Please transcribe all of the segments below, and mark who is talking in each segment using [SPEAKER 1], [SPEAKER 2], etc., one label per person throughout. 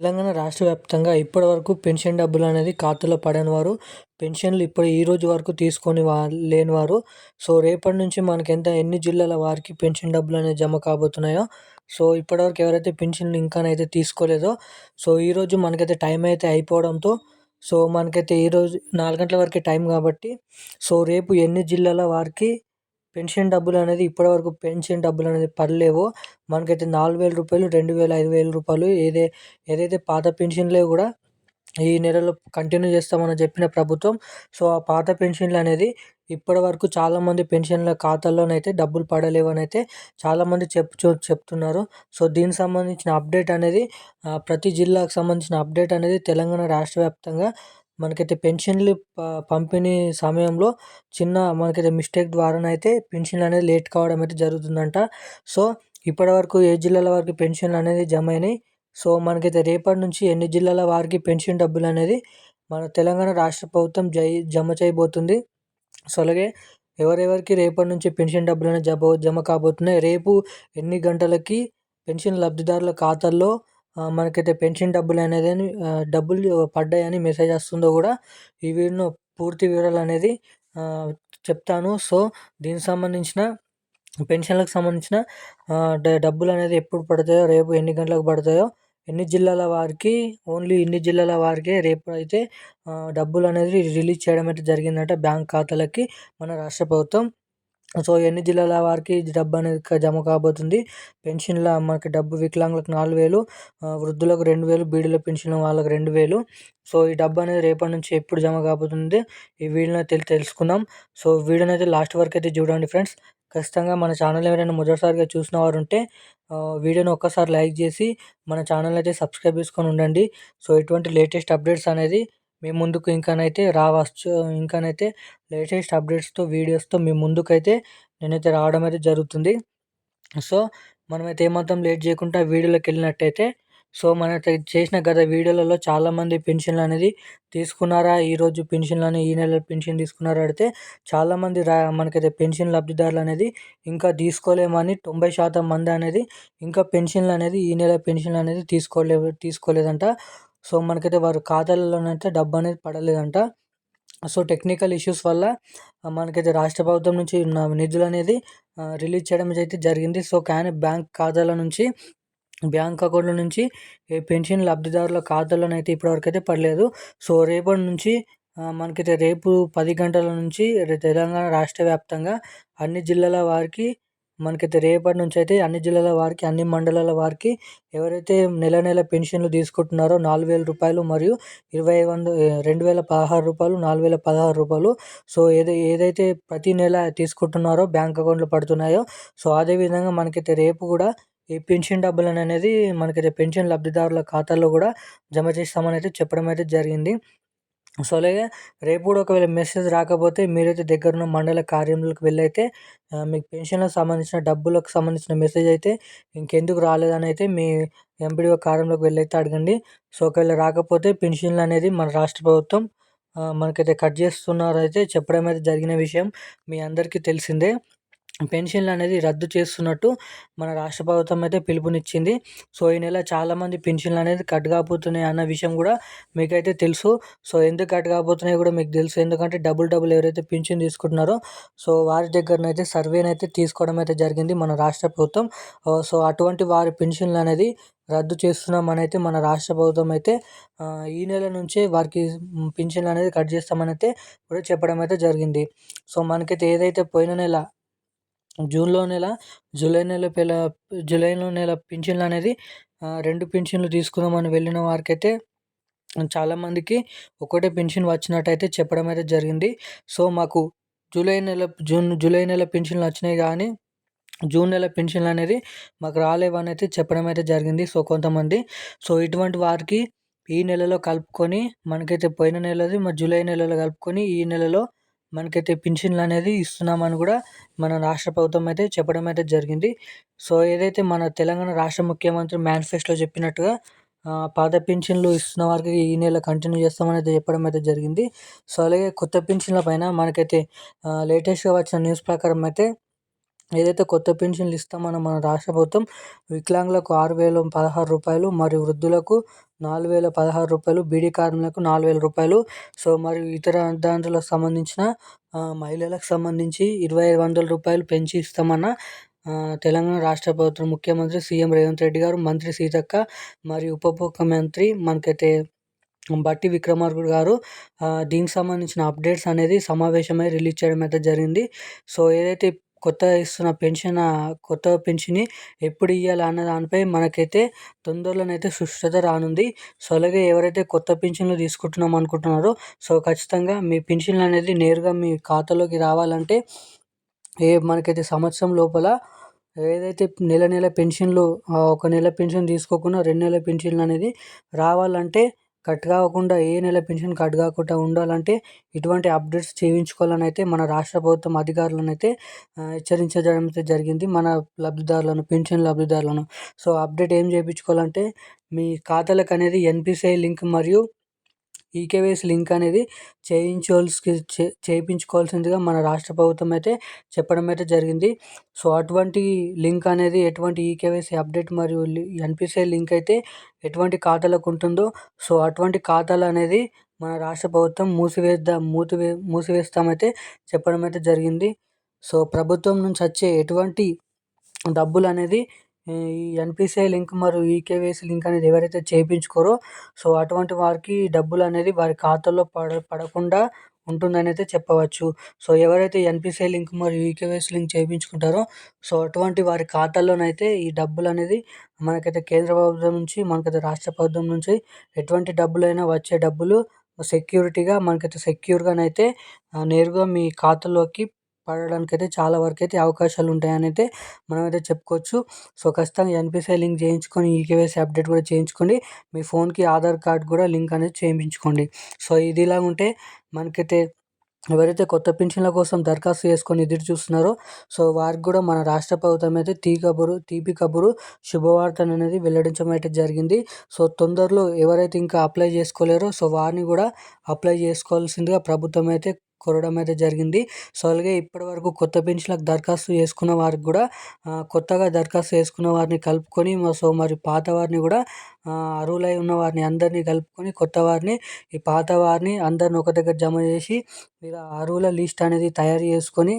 [SPEAKER 1] తెలంగాణ రాష్ట్ర వ్యాప్తంగా ఇప్పటి వరకు పెన్షన్ డబ్బులు అనేది ఖాతాలో పడని వారు పెన్షన్లు ఇప్పుడు ఈ రోజు వరకు తీసుకొని వా లేని వారు. సో రేపటి నుంచి మనకి ఎంత ఎన్ని జిల్లాల వారికి పెన్షన్ డబ్బులు అనేది జమ కాబోతున్నాయో సో ఇప్పటివరకు ఎవరైతే పెన్షన్లు ఇంకానైతే తీసుకోలేదో సో ఈరోజు మనకైతే టైం అయితే అయిపోవడంతో సో మనకైతే ఈరోజు నాలుగు గంటల వరకే టైం కాబట్టి సో రేపు ఎన్ని జిల్లాల వారికి పెన్షన్ డబ్బులు అనేది ఇప్పటివరకు పెన్షన్ డబ్బులు అనేది పడలేవో. మనకైతే నాలుగు వేల రూపాయలు రెండు వేల ఐదు వేల రూపాయలు ఏదే ఏదైతే పాత పెన్షన్లే కూడా ఈ నెలలో కంటిన్యూ చేస్తామని చెప్పిన ప్రభుత్వం. సో ఆ పాత పెన్షన్లు అనేది ఇప్పటి వరకు చాలామంది పెన్షన్ల ఖాతాల్లోనైతే డబ్బులు పడలేవని అయితే చాలామంది చెప్తూ చెప్తున్నారు. సో దీనికి సంబంధించిన అప్డేట్ అనేది ప్రతి జిల్లాకు సంబంధించిన అప్డేట్ అనేది తెలంగాణ రాష్ట్ర వ్యాప్తంగా మనకైతే పెన్షన్లు పంపిణీ సమయంలో చిన్న మనకైతే మిస్టేక్ ద్వారానైతే పెన్షన్లు అనేది లేట్ కావడం అయితే జరుగుతుందంట. సో ఇప్పటివరకు ఏ జిల్లాల వారికి పెన్షన్లు అనేది జమ అయినాయి సో మనకైతే రేపటి నుంచి ఎన్ని జిల్లాల వారికి పెన్షన్ డబ్బులు అనేది మన తెలంగాణ రాష్ట్ర ప్రభుత్వం జై జమ చేయబోతుంది. సో అలాగే ఎవరెవరికి రేపటి నుంచి పెన్షన్ డబ్బులు అనేది జమ జమ కాబోతున్నాయి? రేపు ఎన్ని గంటలకి పెన్షన్ లబ్ధిదారుల ఖాతాల్లో మనకైతే పెన్షన్ డబ్బులు అనేది డబ్బులు పడ్డాయని మెసేజ్ వస్తుందో కూడా ఈ వీడియో పూర్తి వివరాలు అనేది చెప్తాను. సో దీనికి సంబంధించిన పెన్షన్లకు సంబంధించిన డబ్బులు అనేది ఎప్పుడు పడతాయో రేపు ఎన్ని గంటలకు పడతాయో ఎన్ని జిల్లాల వారికి ఓన్లీ ఇన్ని జిల్లాల వారికే రేపు అయితే డబ్బులు అనేది రిలీజ్ చేయడం అయితే జరిగిందంట బ్యాంక్ ఖాతాలకి మన రాష్ట్ర ప్రభుత్వం. సో ఎన్ని జిల్లాల వారికి డబ్బు అనేది జమ కాబోతుంది? పెన్షన్ల మనకి డబ్బు వికలాంగులకు నాలుగు వేలు వృద్ధులకు రెండు వేలు బీడీల పెన్షన్ వాళ్ళకి రెండు వేలు. సో ఈ డబ్బు అనేది రేపటి నుంచి ఎప్పుడు జమ కాబోతుంది? ఈ వీడియోని తెలి తెలుసుకుందాం. సో వీడియోని అయితే లాస్ట్ వరకు అయితే చూడండి ఫ్రెండ్స్. ఖచ్చితంగా మన ఛానల్ ఎవరైనా మొదటిసారిగా చూసిన వారు ఉంటే వీడియోని ఒక్కసారి లైక్ చేసి మన ఛానల్ అయితే సబ్స్క్రైబ్ చేసుకొని ఉండండి. సో ఇటువంటి లేటెస్ట్ అప్డేట్స్ అనేది మేము ముందుకు ఇంకానైతే రావచ్చు. ఇంకానైతే లేటెస్ట్ అప్డేట్స్తో వీడియోస్తో మీ ముందుకైతే నేనైతే రావడం అయితే జరుగుతుంది. సో మనమైతే ఏమాత్రం లేట్ చేయకుండా వీడియోలోకి వెళ్ళినట్టయితే సో మన చేసిన గత వీడియోలలో చాలామంది పెన్షన్లు అనేది తీసుకున్నారా? ఈరోజు పెన్షన్లు అని ఈ నెల పెన్షన్ తీసుకున్నారా? అడితే చాలామంది రా మనకైతే పెన్షన్ లబ్ధిదారులు అనేది ఇంకా తీసుకోలేమని తొంభై శాతం మంది అనేది ఇంకా పెన్షన్లు అనేది ఈ నెల పెన్షన్లు అనేది తీసుకోలే తీసుకోలేదంట. సో మనకైతే వారి ఖాతాలలోనైతే డబ్బు అనేది పడలేదంట. సో టెక్నికల్ ఇష్యూస్ వల్ల మనకైతే రాష్ట్ర ప్రభుత్వం నుంచి నిధులు అనేది రిలీజ్ చేయడం అయితే జరిగింది. సో కానీ బ్యాంక్ ఖాతాల నుంచి బ్యాంక్ అకౌంట్ల నుంచి పెన్షన్ లబ్ధిదారుల ఖాతాలోనైతే ఇప్పటివరకు అయితే పడలేదు. సో రేపటి నుంచి మనకైతే రేపు పది గంటల నుంచి తెలంగాణ రాష్ట్ర వ్యాప్తంగా అన్ని జిల్లాల వారికి మనకైతే రేపటి నుంచి అయితే అన్ని జిల్లాల వారికి అన్ని మండలాల వారికి ఎవరైతే నెల నెల పెన్షన్లు తీసుకుంటున్నారో నాలుగు వేల రూపాయలు మరియు ఇరవై వంద రెండు వేల పదహారు రూపాయలు నాలుగు వేల పదహారు రూపాయలు. సో ఏది ఏదైతే ప్రతి నెల తీసుకుంటున్నారో బ్యాంక్ అకౌంట్లో పడుతున్నాయో సో అదేవిధంగా మనకైతే రేపు కూడా ఈ పెన్షన్ డబ్బులు అనేది మనకైతే పెన్షన్ లబ్ధిదారుల ఖాతాల్లో కూడా జమ చేస్తామని అయితే చెప్పడం అయితే జరిగింది. సో అలాగే రేపు కూడా ఒకవేళ మెసేజ్ రాకపోతే మీరైతే దగ్గరున్న మండల కార్యాలయంలోకి వెళ్ళైతే మీకు పెన్షన్లకు సంబంధించిన డబ్బులకు సంబంధించిన మెసేజ్ అయితే ఇంకెందుకు రాలేదని అయితే మీ ఎంపీడీఓ కార్యంలోకి వెళ్ళైతే అడగండి. సో ఒకవేళ రాకపోతే పెన్షన్లు అనేది మన రాష్ట్ర ప్రభుత్వం మనకైతే కట్ చేస్తున్నారైతే చెప్పడం అయితే జరిగిన విషయం మీ అందరికీ తెలిసిందే. పెన్షన్లు అనేది రద్దు చేస్తున్నట్టు మన రాష్ట్ర ప్రభుత్వం అయితే పిలుపునిచ్చింది. సో ఈ నెల చాలామంది పెన్షన్లు అనేది కట్ కాబోతున్నాయి అన్న విషయం కూడా మీకైతే తెలుసు. సో ఎందుకు కట్ కాబోతున్నాయి కూడా మీకు తెలుసు. ఎందుకంటే డబుల్ డబుల్ ఎవరైతే పెన్షన్ తీసుకుంటున్నారో సో వారి దగ్గరనైతే సర్వేనైతే తీసుకోవడం అయితే జరిగింది మన రాష్ట్ర ప్రభుత్వం. సో అటువంటి వారి పెన్షన్లు అనేది రద్దు చేస్తున్నామని అయితే మన రాష్ట్ర ప్రభుత్వం అయితే ఈ నెల నుంచే వారికి పెన్షన్లు అనేది కట్ చేస్తామని అయితే కూడా చెప్పడం అయితే జరిగింది. సో మనకైతే ఏదైతే పోయిన నెల జూన్లో నెల జూలై నెల పిల్ల జూలైలో నెల పింఛన్లు అనేది రెండు పింఛన్లు తీసుకుందామని వెళ్ళిన వారికైతే చాలామందికి ఒకటే పెన్షన్ వచ్చినట్టయితే చెప్పడం అయితే జరిగింది. సో మాకు జూలై నెల జూన్ జూలై నెల పెన్షన్లు వచ్చినాయి కానీ జూన్ నెల పెన్షన్లు అనేది మాకు రాలేవని అయితే చెప్పడం అయితే జరిగింది. సో కొంతమంది సో ఇటువంటి వారికి ఈ నెలలో కలుపుకొని మనకైతే పోయిన నెలది మా జూలై నెలలో కలుపుకొని ఈ నెలలో మనకైతే పింఛన్లు అనేది ఇస్తున్నామని కూడా మన రాష్ట్ర ప్రభుత్వం అయితే చెప్పడం అయితే జరిగింది. సో ఏదైతే మన తెలంగాణ రాష్ట్ర ముఖ్యమంత్రి మేనిఫెస్టోలో చెప్పినట్టుగా పాత పింఛన్లు ఇస్తున్న వారికి ఈ నెల కంటిన్యూ చేస్తామని అయితే చెప్పడం అయితే జరిగింది. సో అలాగే కొత్త పింఛన్ల పైన మనకైతే లేటెస్ట్గా వచ్చిన న్యూస్ ప్రకారం అయితే ఏదైతే కొత్త పెన్షన్లు ఇస్తామన్న మన రాష్ట్ర ప్రభుత్వం వికలాంగులకు ఆరు వేల పదహారు రూపాయలు మరియు వృద్ధులకు నాలుగు వేల పదహారు రూపాయలు బీడీ కార్మికులకు నాలుగు వేల రూపాయలు. సో మరియు ఇతర దాంట్లకు సంబంధించిన మహిళలకు సంబంధించి ఇరవై ఐదు వందల రూపాయలు పెంచి ఇస్తామన్న తెలంగాణ రాష్ట్ర ప్రభుత్వం ముఖ్యమంత్రి సీఎం రేవంత్ రెడ్డి గారు మంత్రి సీతక్క మరియు ఉప ముఖ్యమంత్రి మనకైతే బట్టి విక్రమార్కుడు గారు దీనికి సంబంధించిన అప్డేట్స్ అనేది సమావేశమై రిలీజ్ చేయడం అయితే జరిగింది. సో ఏదైతే కొత్తగా ఇస్తున్న పెన్షన్ కొత్త పెన్షన్ని ఎప్పుడు ఇవ్వాలి అన్న దానిపై మనకైతే తొందరలోనైతే సుష్టత రానుంది. సో అలాగే ఎవరైతే కొత్త పెన్షన్లు తీసుకుంటున్నాం అనుకుంటున్నారో సో ఖచ్చితంగా మీ పెన్షన్లు అనేది నేరుగా మీ ఖాతాలోకి రావాలంటే ఏ మనకైతే సంవత్సరం లోపల ఏదైతే నెల నెల పెన్షన్లు ఒక నెల పెన్షన్ తీసుకోకుండా రెండు నెలల పెన్షన్లు అనేది రావాలంటే కట్ కాకుండా ఏ నెల పెన్షన్ కట్ కాకుండా ఉండాలంటే ఇటువంటి అప్డేట్స్ చేయించుకోవాలని అయితే మన రాష్ట్ర ప్రభుత్వం అధికారులను అయితే హెచ్చరించడం అయితే జరిగింది. మన లబ్ధిదారులను పెన్షన్ లబ్ధిదారులను. సో అప్డేట్ ఏం చేయించుకోవాలంటే మీ ఖాతాలకు అనేది ఎన్పిసిఐ లింక్ మరియు ఈకేవైసీ లింక్ అనేది చేయించవలసి చే చేయించుకోవాల్సిందిగా మన రాష్ట్ర ప్రభుత్వం అయితే చెప్పడం అయితే జరిగింది. సో అటువంటి లింక్ అనేది ఎటువంటి ఈకేవైసీ అప్డేట్ మరియు ఎన్పిసిఐ లింక్ అయితే ఎటువంటి ఖాతాలకు ఉంటుందో సో అటువంటి ఖాతాలు అనేది మన రాష్ట్ర ప్రభుత్వం మూసివేద్దాం మూసివే మూసివేస్తామైతే చెప్పడం అయితే జరిగింది. సో ప్రభుత్వం నుంచి వచ్చే ఎటువంటి డబ్బులు అనేది ఈ ఎన్పిసిఐ లింక్ మరియు ఈకేవైసీ లింక్ అనేది ఎవరైతే చేయించుకోరో సో అటువంటి వారికి డబ్బులు అనేది వారి ఖాతాలో పడ పడకుండా ఉంటుందని అయితే చెప్పవచ్చు. సో ఎవరైతే ఎన్పిసిఐ లింక్ మరియు ఈకేవైసీ లింక్ చేయించుకుంటారో సో అటువంటి వారి ఖాతాల్లోనైతే ఈ డబ్బులు అనేది మనకైతే కేంద్ర ప్రభుత్వం నుంచి మనకైతే రాష్ట్ర ప్రభుత్వం నుంచి ఎటువంటి డబ్బులైనా వచ్చే డబ్బులు సెక్యూరిటీగా మనకైతే సెక్యూర్గానైతే నేరుగా మీ ఖాతాలోకి పడడానికి అయితే చాలా వరకు అయితే అవకాశాలు ఉంటాయని అయితే మనమైతే చెప్పుకోవచ్చు. సో ఖచ్చితంగా ఎన్పిసిఐ లింక్ చేయించుకొని ఈకేవైసీ అప్డేట్ కూడా చేయించుకోండి. మీ ఫోన్కి ఆధార్ కార్డ్ కూడా లింక్ అనేది చేయించుకోండి. సో ఇది ఇలా ఉంటే మనకైతే ఎవరైతే కొత్త పింఛన్ల కోసం దరఖాస్తు చేసుకొని ఎదురు చూస్తున్నారో సో వారికి కూడా మన రాష్ట్ర ప్రభుత్వం అయితే తీ కబురు తీపి కబురు శుభవార్త అనేది వెల్లడించడం అయితే జరిగింది. సో తొందరలో ఎవరైతే ఇంకా అప్లై చేసుకోలేరో సో వారిని కూడా అప్లై చేసుకోవాల్సిందిగా ప్రభుత్వం అయితే కోరడం అయితే జరిగింది. సో అలాగే ఇప్పటివరకు కొత్త పెన్షన్లకు దరఖాస్తు చేసుకున్న వారికి కూడా కొత్తగా దరఖాస్తు చేసుకున్న వారిని కలుపుకొని సో మరి పాత వారిని కూడా అర్హులై ఉన్న వారిని అందరినీ కలుపుకొని కొత్త వారిని ఈ పాత వారిని అందరిని ఒక దగ్గర జమ చేసి ఇలా అర్హుల లిస్ట్ అనేది తయారు చేసుకొని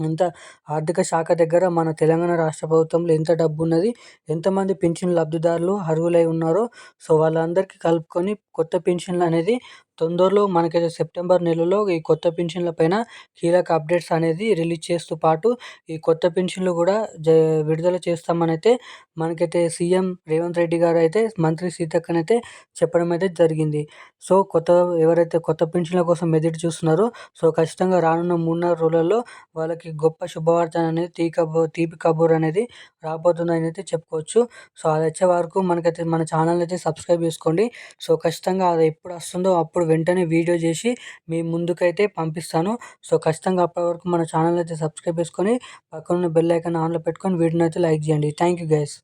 [SPEAKER 1] ఎంత ఆర్థిక శాఖ దగ్గర మన తెలంగాణ రాష్ట్ర ప్రభుత్వంలో ఎంత డబ్బు ఉన్నది ఎంతమంది పెన్షన్ లబ్ధిదారులు అర్హులై ఉన్నారో సో వాళ్ళందరికీ కలుపుకొని కొత్త పెన్షన్లు అనేది తొందరలో మనకైతే సెప్టెంబర్ నెలలో ఈ కొత్త పెన్షన్ల పైన కీలక అప్డేట్స్ అనేది రిలీజ్ చేస్తూ పాటు ఈ కొత్త పెన్షన్లు కూడా జ విడుదల చేస్తామని అయితే మనకైతే సీఎం రేవంత్ రెడ్డి గారు అయితే మంత్రి సీతక్కనైతే చెప్పడం అయితే జరిగింది. సో కొత్త ఎవరైతే కొత్త పెన్షన్ల కోసం ఎదురు చూస్తున్నారో సో ఖచ్చితంగా రానున్న మూడున్నర రోజులలో వాళ్ళకి గొప్ప శుభవార్త అనేది తీ కబూర్ తీపి కబూర్ అనేది రాబోతుందని అయితే చెప్పుకోవచ్చు. సో అది వచ్చే వరకు మనకైతే మన ఛానల్ అయితే సబ్స్క్రైబ్ చేసుకోండి. సో ఖచ్చితంగా అది ఎప్పుడు వస్తుందో అప్పుడు వెంటనే వీడియో చేసి మీ ముందుకైతే పంపిస్తాను. సో ఖచ్చితంగా అప్పటి వరకు మన ఛానల్ అయితే సబ్స్క్రైబ్ చేసుకొని పక్కన బెల్ ఐకాన్ ఆన్లో పెట్టుకొని వీడియోని అయితే లైక్ చేయండి. Thank you guys.